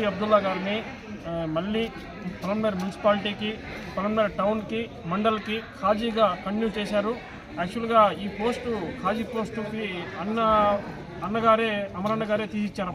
ముఫ్తీ అబ్దుల్లా గారిని మళ్ళీ పొలంనేరు మున్సిపాలిటీకి పొలంనేరు టౌన్కి మండల్కి ఖాజీగా కంటిన్యూ చేశారు. యాక్చువల్గా ఈ పోస్టు ఖాజీ పోస్టుకి అన్న అన్నగారే అమరన్న గారే తీసిచ్చారు.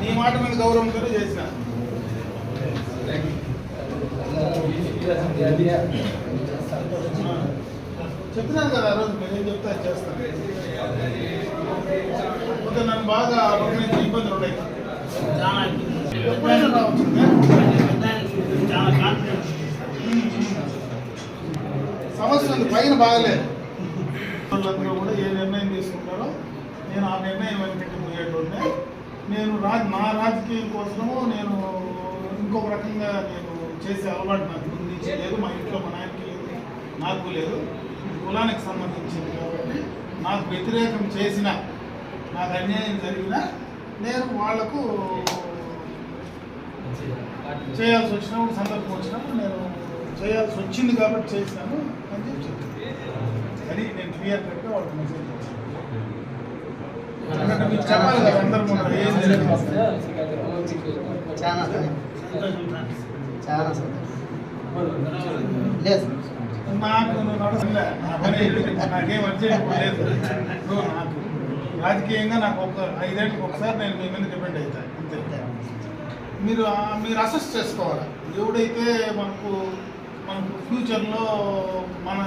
నీ మాట మీద గౌరవంతో చేసిన. చెప్తున్నాను కదా ఆ రోజు నేను చెప్తా చేస్తాను కాకపోతే నన్ను బాగా ఇబ్బందులు ఉన్నాయి చాలా ఎప్పుడైనా రావచ్చు. సమస్య ఉంది పైన బాగలేదు వాళ్ళందరూ కూడా ఏ నిర్ణయం తీసుకుంటారో నేను ఆ నిర్ణయం వెనకట్టి పోయేటోడినే నేను రాజ్ నా రాజకీయం కోసము నేను ఇంకొక రకంగా నేను చేసే అలవాటు నాకు ముందు నుంచి లేదు మా ఇంట్లో మా నాయనకి లేదు నాకు లేదు. కులానికి సంబంధించింది కాబట్టి నాకు వ్యతిరేకం చేసిన నాకు అన్యాయం జరిగినా నేను వాళ్ళకు చేయాల్సి వచ్చినప్పుడు సందర్భం వచ్చినప్పుడు నేను చేయాల్సి వచ్చింది కాబట్టి చేశాను అని చెప్పి అది నేను క్లియర్ కట్గా వాళ్ళకి మెసేజ్ చేశాను ఎందుకంటే మీకు చెప్పాలి కదా ముందర ఏం. లేదు. నాకు నువ్వు నడవలే నా పని అయిపోయింది. నాకేం అర్జెంట్ లేదు. నాకు రాజకీయంగా నాకు ఒక ఐదేళ్ళకి ఒకసారి నేను మీ మీద డిపెండ్ అవుతాను అంతే. మీరు మీరు అసెస్ చేసుకోవాలి? ఎవడైతే మనకు మనకు ఫ్యూచర్లో మన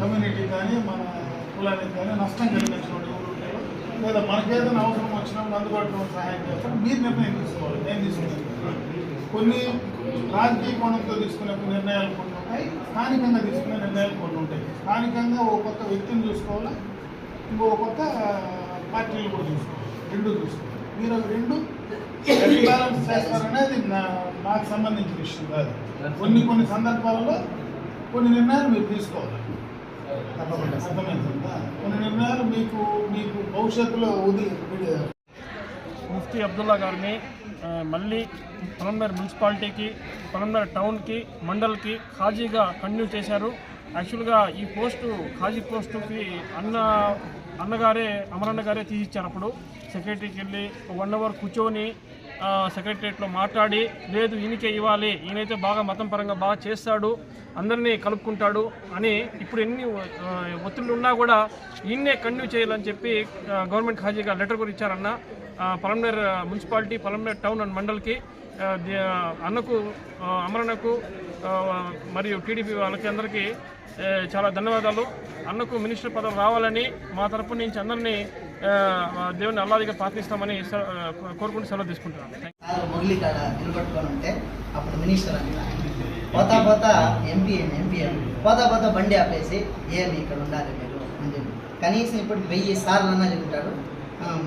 కమ్యూనిటీ కానీ. మన కులానికి కానీ నష్టం కలిగించిన వాడు ఎవరు ఉంటారో లేదా మనకేదైనా అవసరం వచ్చినప్పుడు అందుబాటులో సహాయం చేస్తారు. మీరు నిర్ణయం తీసుకోవాలి. నేను తీసుకున్నాను కొన్ని రాజకీయ కోణంతో తీసుకునే నిర్ణయాలు కొన్ని ఉంటాయి. స్థానికంగా తీసుకునే నిర్ణయాలు కొన్ని ఉంటాయి. స్థానికంగా ఓ కొత్త వ్యక్తిని చూసుకోవాలి? ఇంకో కొత్త పార్టీలు కూడా చూసుకోవాలి. రెండు చూసుకోవాలి. మీరు రెండు బ్యాలెన్స్ చేస్తారనేది నాకు సంబంధించిన విషయం కాదు. కొన్ని కొన్ని సందర్భాలలో కొన్ని నిర్ణయాలు మీరు తీసుకోవాలి. తప్పకుండా. అర్థమవుతుందా కొన్ని నిర్ణయాలు మీకు మీకు భవిష్యత్తులో ఉది ముఫ్తీ అబ్దుల్లా గారిని మళ్ళీ పొలంనేరు మున్సిపాలిటీకి పొలంనేరు టౌన్కి మండల్కి ఖాజీగా కంటిన్యూ చేశారు. యాక్చువల్గా ఈ పోస్టు ఖాజీ పోస్టుకి అన్న అన్నగారే అమరన్న గారే తీసిచ్చారు అప్పుడు. సెక్రటరీకి వెళ్ళి వన్ అవర్ కూర్చొని ఆ, సెక్రటరియట్లో మాట్లాడి లేదు ఈయనకే ఇవ్వాలి ఈయనైతే బాగా మతం పరంగా బాగా చేస్తాడు అందరినీ కలుపుకుంటాడు అని ఇప్పుడు ఎన్ని ఒత్తిళ్ళు ఉన్నా కూడా ఈయన్నే కంటిన్యూ చేయాలని చెప్పి గవర్నమెంట్ ఖాజీగా లెటర్ కూడా ఇచ్చారన్న Palamaner municipality Palamaner town and మండల్కి. అన్నకు అమరణకు మరియు టీడీపీ వాళ్ళకి అందరికీ చాలా ధన్యవాదాలు. అన్నకు మినిస్టర్ పదవి రావాలని మా తరపు నుంచి అందరినీ దేవుని అల్లాదిగా ప్రార్థిస్తామని కోరుకుంటూ సెలవు తీసుకుంటున్నాను. మురళి కాడ నిలబట్టుకొని ఉంటే అప్పుడు మినిస్టర్ పోతా పోతా ఎంపీ ఎంపీ పోతా పోతా బండి ఆపేసి ఏమి ఇక్కడ ఉండాలి మీరు అని కనీసం ఇప్పుడు వెయ్యి సార్లు అన్నా చెప్తాడు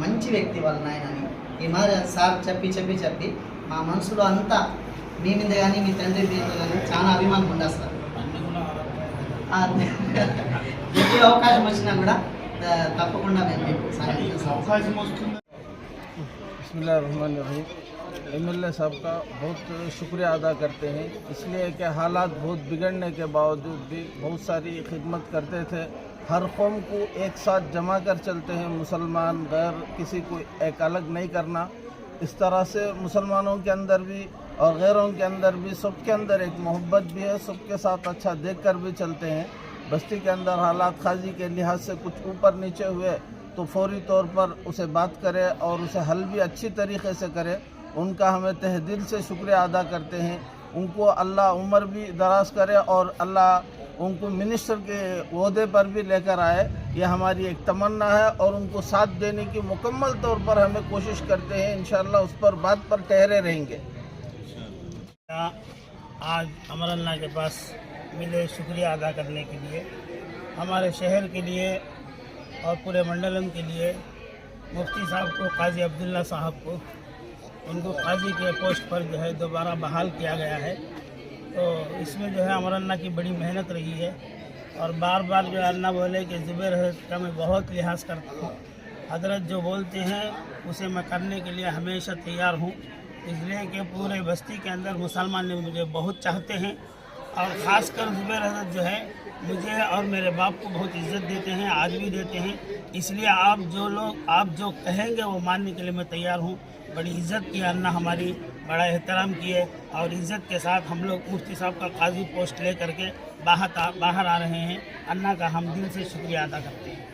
మంచి వ్యక్తి వాళ్ళ నాయన అని. ఈ మాదిరి సార్ చెప్పి చెప్పి చెప్పి మా మనసులో అంతా మీ మీద కానీ మీ తండ్రి మీద కానీ చాలా అభిమానం ఉండదు సార్ ఆ, ఎప్పుడు అవకాశం వచ్చినా కూడా ఆ, తప్పకుండా మేము మీకు సహాయం చేస్తాం. అవకాశం వస్తుంది बसमीम एम एल ए साहब का बहुत शुक्रिया अदा करते हैं इसलिए कि हालात बहुत बिगड़ने के बावजूद भी बहुत सारी खिदमत करते थे हर कौम को एक साथ जमा कर चलते हैं मुसलमान गैर किसी को एक अलग नहीं करना इस तरह से मुसलमानों के अंदर भी और गैरों के अंदर भी, सबके अंदर एक मोहब्बत भी है, सबके साथ अच्छा देख कर भी चलते हैं। बस्ती के अंदर हालात खाजी के लिहाज से कुछ ऊपर नीचे हुए तो फौरी तौर पर उसे बात करें और उसे हल भी अच्छी तरीके से करें। उनका हमें तह दिल से शुक्रिया अदा करते हैं। उनको अल्लाह उम्र भी दराज करे और अल्लाह उनको मिनिस्टर के अहदे पर भी लेकर आए। ये हमारी एक तमन्ना है और उनको साथ देने की मुकम्मल तौर पर हमें कोशिश करते हैं इंशाल्लाह उस पर बात पर ठहरे रहेंगे। आज अमर अल्लाह के पास मिले शुक्रिया अदा करने के लिए, हमारे शहर के लिए और पूरे मंडलम के लिए, मुफ्ती साहब को, काजी अब्दुल्ला साहब को, उनको काजी के पोस्ट पर जो है दोबारा बहाल किया गया है। तो इसमें जो है अमर अल्लाह की बड़ी मेहनत रही है। और बार बार जो अल्लाह बोले कि ज़ुबैर हज़रत का मैं बहुत लिहाज करता हूँ। हज़रत जो बोलते हैं, उसे मैं करने के लिए हमेशा तैयार हूँ। इसलिए कि पूरे बस्ती के अंदर मुसलमान मुझे बहुत चाहते हैं और ख़ासकर ज़ुबैर हज़रत जो है, मुझे और मेरे बाप को बहुत इज़्ज़त देते हैं आज भी देते हैं। इसलिए आप जो लोग, आप जो कहेंगे वो मानने के लिए मैं तैयार हूँ। बड़ी इज़्ज़त की अन्ना हमारी बड़ा एहतराम किए और इज़्ज़त के साथ हम लोग मुफ्ती साहब का काजी पोस्ट ले करके बाहर बाहर आ रहे हैं। अन्ना का हम दिल से शुक्रिया अदा करते हैं।